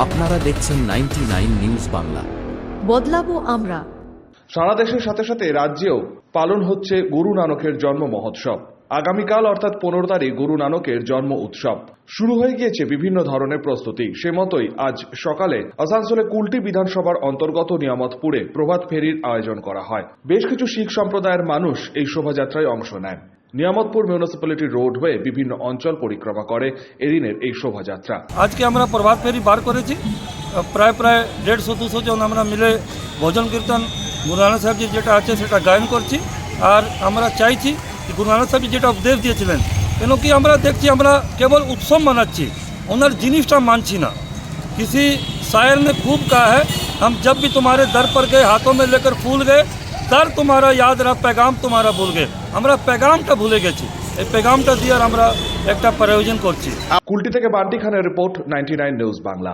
আপনারা দেখছেন ninety news Bangla. বদলাবো আমরা। সারা দেশের সাথে সাথে রাজ্যেও পালন হচ্ছে গুরু নানকের জন্ম মহোৎসব। আগামীকাল অর্থাৎ পনেরো তারিখ গুরু নানকের জন্ম উৎসব। শুরু হয়ে গিয়েছে বিভিন্ন ধরনের প্রস্তুতি। সে মতোই আজ সকালে আসানসোলে কুলটি বিধানসভার অন্তর্গত নিয়ামতপুরে প্রভাত ফেরির আয়োজন করা হয়। বেশ কিছু শিখ সম্প্রদায়ের মানুষ এই শোভাযাত্রায় অংশ নেয় নিয়ামতপুর মিউনিসিপ্যালিটি রোড হয়ে বিভিন্ন অঞ্চল পরিক্রমা করে এদিনের এই শোভাযাত্রা আজকে আমরা প্রভাত ফেরি বার করেছি প্রায় প্রায় দেড়শো দুশো জন আমরা মিলে ভজন কীর্তন গুরু নানক সাহেবজি যেটা আছে সেটা গায়ন করছি আর আমরা চাইছি যে গুরু নানক সাহেবজি যেটা উপদেশ দিয়েছিলেন কেন কি আমরা দেখছি আমরা কেবল উৎসব মানাচ্ছি ওনার জিনিসটা মানছি না किसी शायर ने खूब कहा है हम जब भी तुम्हारे दर पर गए हाथों में लेकर फूल गए দর তোমারা ইয়াদরা পেগাম তোমারা ভুল গে। আমরা পেগামটা ভুলে গেছি। এই পেগামটা দিয়ে আমরা একটা প্রয়োজন করছি। কুলটি থেকে বান্টি খানের রিপোর্ট, নাইনটি নিউজ বাংলা।